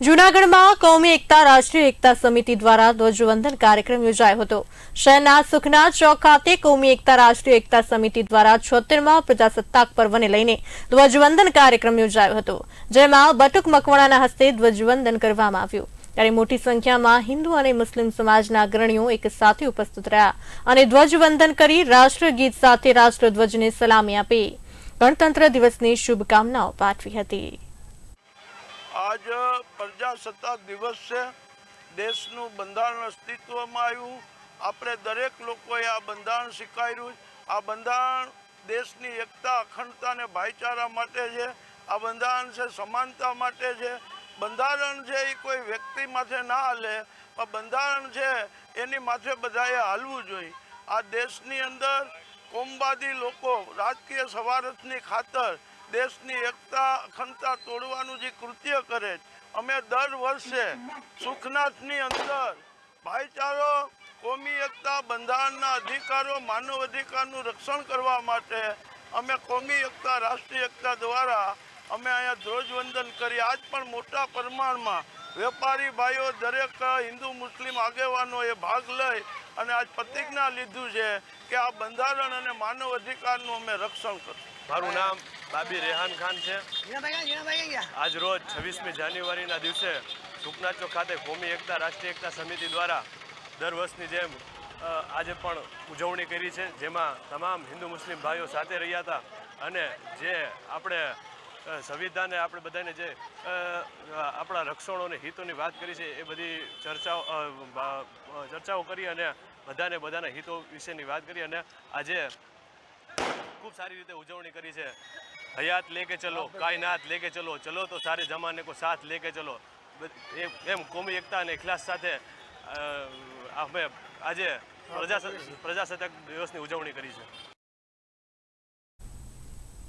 જૂનાગઢમાં કૌમી એકતા રાષ્ટ્રીય એકતા સમિતિ દ્વારા ધ્વજવંદન કાર્યક્રમ યોજાયો હતો. શહેરના સુખના ચોક ખાતે કૌમી એકતા રાષ્ટ્રીય એકતા સમિતિ દ્વારા છોતેરમાં પ્રજાસત્તાક પર્વને લઈને ધ્વજવંદન કાર્યક્રમ યોજાયો હતો, જેમાં બટુક મકવાણાના હસ્તે ધ્વજવંદન કરવામાં આવ્યું. ત્યારે મોટી સંખ્યામાં હિન્દુ અને મુસ્લિમ સમાજના અગ્રણીઓ એક સાથે ઉપસ્થિત રહ્યા અને ધ્વજવંદન કરી રાષ્ટ્રગીત સાથે રાષ્ટ્રધ્વજને સલામી આપી. ગણતંત્ર દિવસની શુભકામનાઓ પાઠવી હતી. આજ પ્રજાસત્તાક દિવસ છે. દેશનું બંધારણ અસ્તિત્વમાં આવ્યું. આપણે દરેક લોકોએ આ બંધારણ સ્વીકાર્યું. આ બંધારણ દેશની એકતા અખંડતાને ભાઈચારા માટે છે. આ બંધારણ છે સમાનતા માટે છે. બંધારણ છે એ કોઈ વ્યક્તિ માથે ના હાલે. પણ બંધારણ છે એની માથે બધાએ હાલવું જોઈએ. આ દેશની અંદર કોમબાદી લોકો, રાજકીય સવારથની ખાતર દેશની એકતા, અખંડતા તોડવાનું જે કૃત્ય કરે અમે દર વર્ષે સુખનાથની અંદર ભાઈચારો, કોમી એકતા, બંધારણના અધિકારો, માનવ અધિકારનું રક્ષણ કરવા માટે અમે કોમી એકતા, રાષ્ટ્રીય એકતા દ્વારા અમે અહીંયા ધ્વજવંદન કરી. આજ પણ મોટા પ્રમાણમાં વેપારી ભાઈઓ, દરેક હિન્દુ, મુસ્લિમ આગેવાનોએ ભાગ લઈ અને આજ પ્રતિજ્ઞા લીધું છે કે આ બંધારણ અને માનવ અધિકારનું અમે રક્ષણ કરશું. મારું નામ બાબી રેહાન ખાન છે? આજ રોજ છવ્વીસમી જાન્યુઆરીના દિવસે સુખના ચોક ખાતે કોમી એકતા રાષ્ટ્રીય એકતા સમિતિ દ્વારા દર વર્ષની જેમ આજે પણ ઉજવણી કરી છે, જેમાં તમામ હિન્દુ મુસ્લિમ ભાઈઓ સાથે રહ્યા હતા અને જે આપણે સંવિધાને આપણે બધાને જે આપણા રક્ષણો અને હિતોની વાત કરી છે, એ બધી ચર્ચાઓ ચર્ચાઓ કરી અને બધાને બધાના હિતો વિશેની વાત કરી અને આજે ખૂબ સારી રીતે ઉજવણી કરી છે હયાત લેકે ચલો કાયનાત લેકે ચલો ચલો તો સારે જમાને કો સાથ લેકે ચલો. બ- એમ કોમી એકતા અને ઇખલાસ સાથે આપણે આજે પ્રજા પ્રજાસત્તાક દિવસની